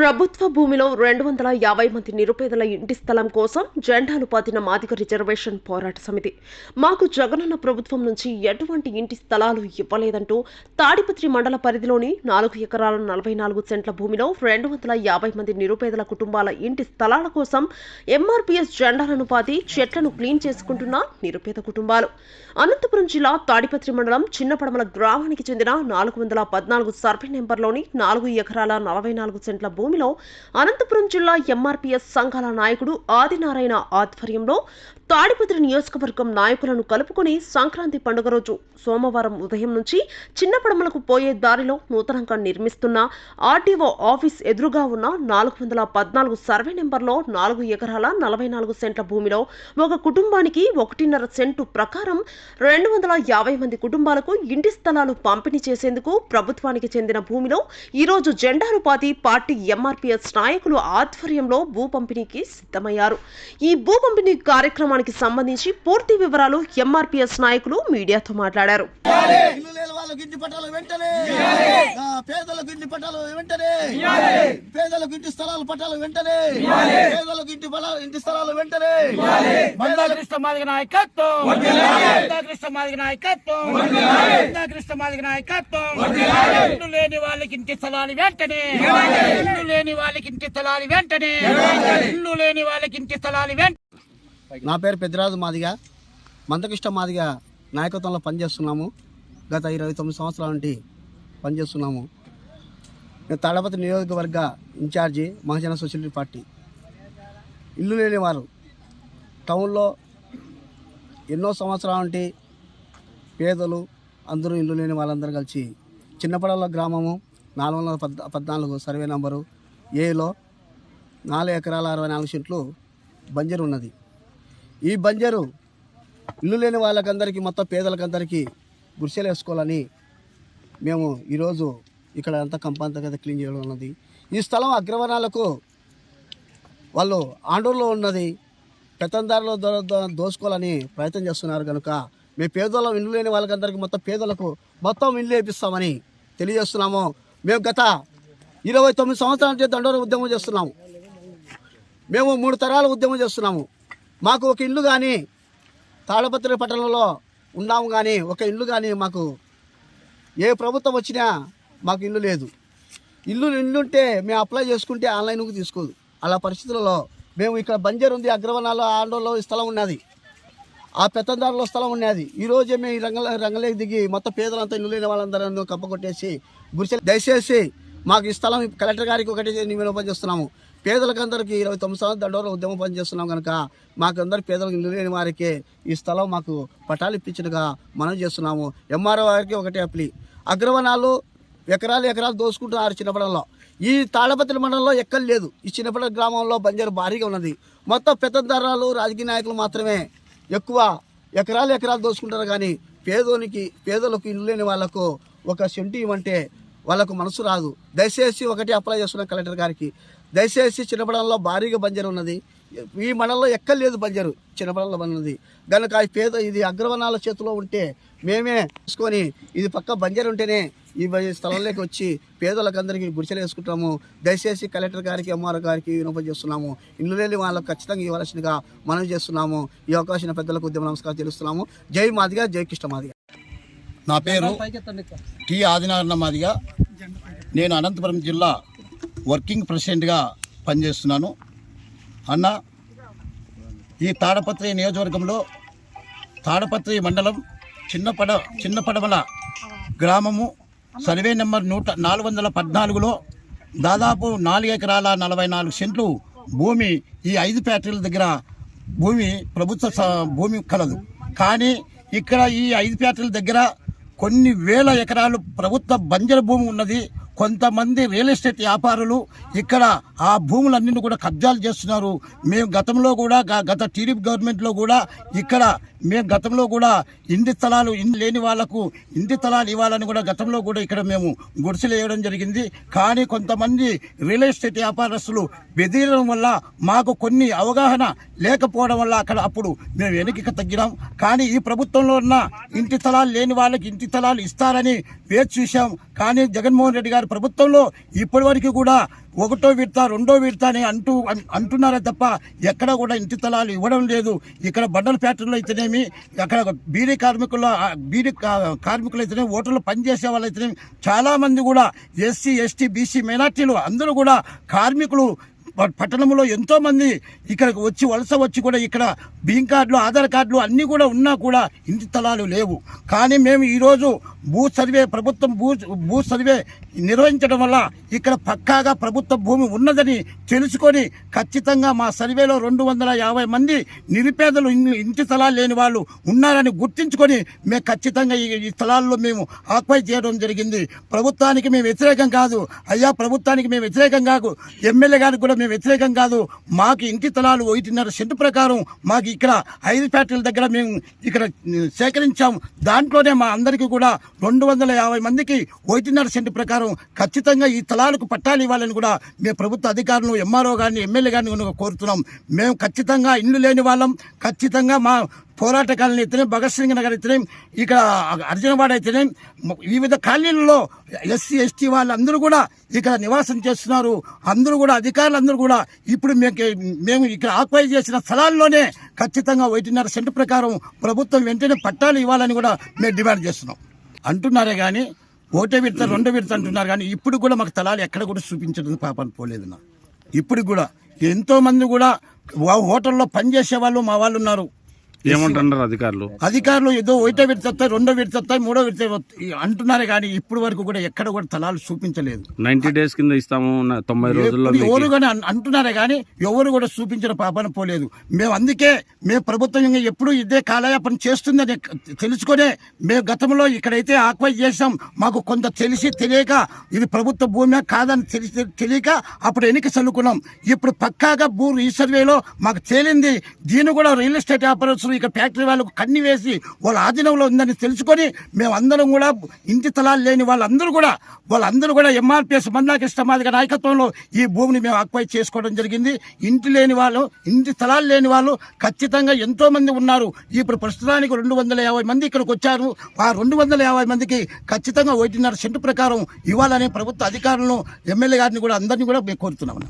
ప్రభుత్వ భూమిలో రెండు వందల యాభై మంది నిరుపేదల ఇంటి స్థలం కోసం జెండాలు పాతిన మాదిక రిజర్వేషన్ పోరాట సమితి. మాకు జగనన్న ప్రభుత్వం నుంచి ఎటువంటి ఇంటి స్థలాలు ఇవ్వలేదంటూ తాడిపత్రి మండల పరిధిలోని నాలుగు ఎకరాల నలభై నాలుగు సెంట్ల భూమిలో రెండు వందల యాభై మంది నిరుపేదల కుటుంబాల ఇంటి స్థలాల కోసం ఎంఆర్పీఎస్ జెండాలను పాతి చెట్లను క్లీన్ చేసుకుంటున్న నిరుపేద కుటుంబాలు. అనంతపురం జిల్లా తాడిపత్రి మండలం చిన్నపడమల గ్రామానికి చెందిన నాలుగు వందల పద్నాలుగు సర్వే నెంబర్లోని నాలుగు ఎకరాల నలభై నాలుగు సెంట్ల భూమి భూమిలో అనంతపురం జిల్లా ఎంఆర్పీఎస్ సంఘాల నాయకుడు ఆదినారాయణ ఆధ్వర్యంలో తాడిపత్రి నియోజకవర్గం నాయకులను కలుపుకొని సంక్రాంతి పండుగ రోజు సోమవారం ఉదయం నుంచి చిన్నపడమలకు పోయే దారిలో నూతనంగా నిర్మిస్తున్న ఆర్టీఓ ఆఫీస్ ఎదురుగా ఉన్న నాలుగు వందల పద్నాలుగు సర్వే నెంబర్లో నాలుగు ఎకరాల నలభై నాలుగు సెంట్ల భూమిలో ఒక కుటుంబానికి ఒకటిన్నర సెంటు ప్రకారం రెండు వందల యాభై మంది కుటుంబాలకు ఇంటి స్థలాలు పంపిణీ చేసేందుకు ప్రభుత్వానికి చెందిన భూమిలో ఈరోజు జెండారు పాతి పార్టీ ఎంఆర్పీఎస్ నాయకులు ఆధ్వర్యంలో భూ పంపిణీకి సిద్ధమయ్యారు. ఈ భూ పంపిణీ కార్యక్రమానికి సంబంధించి పూర్తి వివరాలు ఎంఆర్పీఎస్ నాయకులు మీడియాతో మాట్లాడారు. ఇల్లు లేని వాళ్ళకి ఇంటి పట్టాలు వెంటనే! ఆ, పేదలకు ఇంటి పట్టాలు వెంటనే! పేదలకు ఇంటి స్థలాలు పట్టాలు వెంటనే! పేదలకు ఇంటి ఇంటి స్థలాలు వెంటనే! మందాకృష్ణ మాదిగ నాయకత్వం! మందాకృష్ణ మాదిగ నాయకత్వం! మందాకృష్ణ మాదిగ నాయకత్వం! ఇల్లు లేని వాళ్ళకి ఇంటి స్థలాలు వెంటనే! ఇల్లు లేని వాళ్ళకి ఇంటి స్థలాలు వెంటనే. ఇల్లు లేని వాళ్ళకి ఇంటి స్థలాలు వెంటనే నా పేరు పెద్దరాజు మాదిగా. మందకృష్ణ మాదిగా నాయకత్వంలో పనిచేస్తున్నాము. గత ఇరవై తొమ్మిది సంవత్సరాల నుండి పనిచేస్తున్నాము. నేను తాడపతి నియోజకవర్గ ఇన్ఛార్జి మహాజన సోషలిటీ పార్టీ. ఇల్లు లేని వారు టౌన్లో ఎన్నో సంవత్సరాల నుండి పేదలు అందరూ ఇల్లు లేని వాళ్ళందరూ కలిసి చిన్నపడల గ్రామము నాలుగు వందల పద్ పద్నాలుగు సర్వే నంబరు ఏలో నాలుగు ఎకరాల అరవై నాలుగు సెంట్లు బంజరు ఉన్నది. ఈ బంజరు ఇల్లు లేని వాళ్ళకందరికీ మొత్తం పేదలకందరికీ గుడిసెలు వేసుకోవాలని మేము ఈరోజు ఇక్కడ అంతా కంపంతా కదా క్లీన్ చేయడం ఉన్నది. ఈ స్థలం అగ్రవర్ణాలకు వాళ్ళు ఆండూరులో ఉన్నది. పెత్తందారులు దో దోసుకోవాలని ప్రయత్నం చేస్తున్నారు కనుక మేము పేదోళ్ళం ఇల్లు లేని వాళ్ళకందరికీ మొత్తం పేదలకు మొత్తం ఇల్లు వేపిస్తామని తెలియజేస్తున్నాము. మేము గత ఇరవై తొమ్మిది సంవత్సరాల నుంచి దండోర ఉద్యమం చేస్తున్నాము. మేము మూడు తరాల ఉద్యమం చేస్తున్నాము. మాకు ఒక ఇల్లు కానీ తాళపత్రి పట్టణంలో ఉన్నాము కానీ ఒక ఇల్లు కానీ మాకు ఏ ప్రభుత్వం వచ్చినా మాకు ఇల్లు లేదు. ఇల్లు ఇల్లు ఉంటే మేము అప్లై చేసుకుంటే ఆన్లైన్కి తీసుకోదు. అలా పరిస్థితులలో మేము ఇక్కడ బంజర్ ఉంది అగ్రవనాలు ఆండోలో స్థలం ఉన్నది. ఆ పెత్తందారులో స్థలం ఉన్నది. ఈరోజే మేము ఈ రంగ రంగలేకి దిగి మొత్తం పేదలంతా ఇల్లు లేని వాళ్ళందరూ కప్పకొట్టేసి గురిచే దయచేసి మాకు ఈ స్థలం కలెక్టర్ గారికి ఒకటి నివేదన పనిచేస్తున్నాము. పేదలకందరికీ ఇరవై తొమ్మిది సంవత్సరాల దండోర ఉద్యమం పనిచేస్తున్నాం కనుక మాకు అందరు పేదలకు ఇల్లు లేని వారికి ఈ స్థలం మాకు పటాలు ఇప్పించినగా మనం చేస్తున్నాము. ఎంఆర్ఓ వారికి ఒకటే అప్లి. అగ్రవనాలు ఎకరాలు ఎకరాలు దోసుకుంటున్నారు చిన్నపడంలో ఈ తాళపత్రి మండలంలో ఎక్కడ లేదు. ఈ చిన్నపడ గ్రామంలో బంజారు భారీగా ఉన్నది. మొత్తం పెద్దదారాలు రాజకీయ నాయకులు మాత్రమే ఎక్కువ ఎకరాలు ఎకరాలు దోసుకుంటారు కానీ పేదోనికి పేదలకు ఇల్లు లేని వాళ్ళకు ఒక సెంటు ఇవ్వంటే వాళ్ళకు మనసు రాదు. దయచేసి ఒకటి అప్లై చేస్తున్నాం కలెక్టర్ గారికి. దయచేసి చిన్నపడంలో భారీగా బంజరు ఉన్నది. ఈ మండలంలో ఎక్కడ లేదు బంజరు చిన్నపడంలో ఉన్నది. కనుక ఈ పేద ఇది అగ్రవనాల చేతిలో ఉంటే మేమే తీసుకొని ఇది పక్క బంజరు ఉంటేనే ఈ స్థలంలోకి వచ్చి పేదలకందరికీ గుడిసెలు వేసుకుంటాము. దయచేసి కలెక్టర్ గారికి ఎంఆర్ గారికి వినప చేస్తున్నాము. ఇల్లు లేని వాళ్ళకు ఖచ్చితంగా ఇవ్వాల్సిందిగా మనం చేస్తున్నాము. ఈ అవకాశం పెద్దలకు ఉద్యమ నమస్కారం తెలుస్తున్నాము. జై మాదిగా జై కృష్ణ మాదిగా. నా పేరు టి ఆదినారాయణమాదిగా నేను అనంతపురం జిల్లా వర్కింగ్ ప్రెసిడెంట్గా పనిచేస్తున్నాను. అన్న ఈ తాడపత్రి నియోజకవర్గంలో తాడపత్రి మండలం చిన్నపడ చిన్నపడమల గ్రామము సర్వే నెంబర్ నూట నాలుగు వందల పద్నాలుగులో దాదాపు నాలుగు ఎకరాల నలభై నాలుగు సెంట్లు భూమి ఈ ఐదు ఫ్యాక్టరీల దగ్గర భూమి ప్రభుత్వ స- భూమి కలదు. కానీ ఇక్కడ ఈ ఐదు ఫ్యాక్టరీల దగ్గర కొన్ని వేల ఎకరాలు ప్రభుత్వ బంజర భూమి ఉన్నది. కొంతమంది రియల్ ఎస్టేట్ వ్యాపారులు ఇక్కడ ఆ భూములన్నింటినీ కూడా కబ్జాలు చేస్తున్నారు. మేము గతంలో కూడా గత టీడీపీ గవర్నమెంట్లో కూడా ఇక్కడ మేము గతంలో కూడా ఇంటి స్థలాలు ఇల్లు లేని వాళ్ళకు ఇంటి స్థలాలు ఇవ్వాలని కూడా గతంలో కూడా ఇక్కడ మేము గుడిసెలు వేయడం జరిగింది. కానీ కొంతమంది రియల్ ఎస్టేట్ వ్యాపారస్తులు బెదిరడం వల్ల మాకు కొన్ని అవగాహన లేకపోవడం వల్ల అక్కడ అప్పుడు మేము వెనక్కి తగ్గినాం. కానీ ఈ ప్రభుత్వంలో ఉన్న ఇంటి స్థలాలు లేని వాళ్ళకి ఇంటి స్థలాలు ఇస్తారని వేచి చూశాం. కానీ జగన్మోహన్ రెడ్డి గారు ప్రభుత్వంలో ఇప్పటి వరకు కూడా ఒకటో విడత రెండో విడత అని అంటూ అంటున్నారే తప్ప ఎక్కడ కూడా ఇంటి స్థలాలు ఇవ్వడం లేదు. ఇక్కడ బండల ఫ్యాక్టరీలో అయితేనేమి అక్కడ బీడీ కార్మికుల బీడీ కా- కార్మికులు అయితేనేమి ఓటర్లు పనిచేసే వాళ్ళు అయితేనేమి చాలామంది కూడా ఎస్సీ ఎస్టీ బీసీ మైనార్టీలు అందరూ కూడా కార్మికులు పట్టణంలో ఎంతో మంది ఇక్కడికి వచ్చి వలస వచ్చి కూడా ఇక్కడ బియ్యం కార్డులు ఆధార్ కార్డులు అన్నీ కూడా ఉన్నా కూడా ఇంటి స్థలాలు లేవు. కానీ మేము ఈరోజు భూ సర్వే ప్రభుత్వం భూ భూ సర్వే నిర్వహించడం వల్ల ఇక్కడ పక్కాగా ప్రభుత్వ భూమి ఉన్నదని తెలుసుకొని ఖచ్చితంగా మా సర్వేలో రెండు వందల యాభై మంది నిరుపేదలు ఇంటి స్థలాలు లేని వాళ్ళు ఉన్నారని గుర్తించుకొని మేము ఖచ్చితంగా ఈ ఈ స్థలాల్లో మేము ఆక్వై చేయడం జరిగింది. ప్రభుత్వానికి మేము వ్యతిరేకం కాదు. అయ్యా ప్రభుత్వానికి మేము వ్యతిరేకం కాదు ఎమ్మెల్యే గారికి కూడా మేము వ్యతిరేకం కాదు. మాకు ఇంటి తలాలు ఒకటిన్నర సెంటు ప్రకారం మాకు ఇక్కడ ఐదు ఫ్యాక్టరీల దగ్గర మేము ఇక్కడ సేకరించాం. దాంట్లోనే మా అందరికీ కూడా రెండు వందల యాభై మందికి ఒకటిన్నర సెంటు ప్రకారం. ఖచ్చితంగా ఈ తలాలకు పట్టాలు ఇవ్వాలని కూడా మేము ప్రభుత్వ అధికారులు ఎంఆర్ఓ గారిని ఎమ్మెల్యే గారిని కోరుతున్నాం. మేము ఖచ్చితంగా ఇల్లు లేని వాళ్ళం. ఖచ్చితంగా మా పోరాట కాలనీ అయితేనే భగత్ సింగ్ నగర్ అయితేనే ఇక్కడ అర్జునవాడ అయితేనే వివిధ కాలనీలలో ఎస్సీ ఎస్టీ వాళ్ళందరూ కూడా ఇక్కడ నివాసం చేస్తున్నారు. అందరూ కూడా అధికారులందరూ కూడా ఇప్పుడు మేము మేము ఇక్కడ ఆక్వై చేసిన స్థలాల్లోనే ఖచ్చితంగా ఒకటిన్నర సెంటు ప్రకారం ప్రభుత్వం వెంటనే పట్టాలు ఇవ్వాలని కూడా మేము డిమాండ్ చేస్తున్నాం. అంటున్నారే కానీ ఒకటే విడత రెండో విడత అంటున్నారు కానీ ఇప్పుడు కూడా మాకు స్థలాలు ఎక్కడ కూడా చూపించడం పాపని పోలేదు నా ఇప్పుడు కూడా ఎంతోమంది కూడా వా- హోటల్లో పనిచేసే వాళ్ళు మా వాళ్ళు ఉన్నారు. ఏమంటున్నారు అధికారులు? అధికారులు ఏదో ఒకటో విడత వస్తాయి రెండో విడత వస్తాయి మూడో విడత అంటున్నారు కానీ ఇప్పుడు వరకు కూడా ఎక్కడ కూడా స్థలాలు చూపించలేదు. నైన్టీ డేస్ కింద ఇస్తాము తొంభై రోజుల్లో ఎవరు కానీ అంటున్నారే కానీ ఎవరు కూడా చూపించిన పాపన పోలేదు. మేము అందుకే మేము ప్రభుత్వం ఎప్పుడు ఇదే కాలయాపన చేస్తుందని తెలుసుకొనే మేము గతంలో ఇక్కడైతే ఆక్వై చేసాం మాకు కొంత తెలిసి తెలియక ఇది ప్రభుత్వ భూమి కాదని తెలిసి తెలియక అప్పుడు ఎన్నిక చల్లుకున్నాం. ఇప్పుడు పక్కాగా భూ రీసర్వేలో మాకు తేలింది. దీన్ని కూడా రియల్ ఎస్టేట్ వ్యాపారస్తులు ఇక్కడ ఫ్యాక్టరీ వాళ్ళకు కన్ని వేసి వాళ్ళ ఆధీనంలో ఉందని తెలుసుకొని మేమందరం కూడా ఇంటి స్థలాలు లేని వాళ్ళందరూ కూడా వాళ్ళందరూ కూడా ఎంఆర్పిఎస్ మందాకృష్ణ మాదిగ నాయకత్వంలో ఈ భూమిని మేము అక్వై చేసుకోవడం జరిగింది. ఇంటి లేని వాళ్ళు ఇంటి స్థలాలు లేని వాళ్ళు ఖచ్చితంగా ఎంతోమంది ఉన్నారు. ఇప్పుడు ప్రస్తుతానికి రెండు వందల యాభై మంది ఇక్కడికి వచ్చారు. ఆ రెండు వందల యాభై మందికి ఖచ్చితంగా ఒకటిన్నర సెంటు ప్రకారం ఇవ్వాలని ప్రభుత్వ అధికారులను ఎమ్మెల్యే గారిని కూడా అందరినీ కూడా మేము కోరుతున్నాం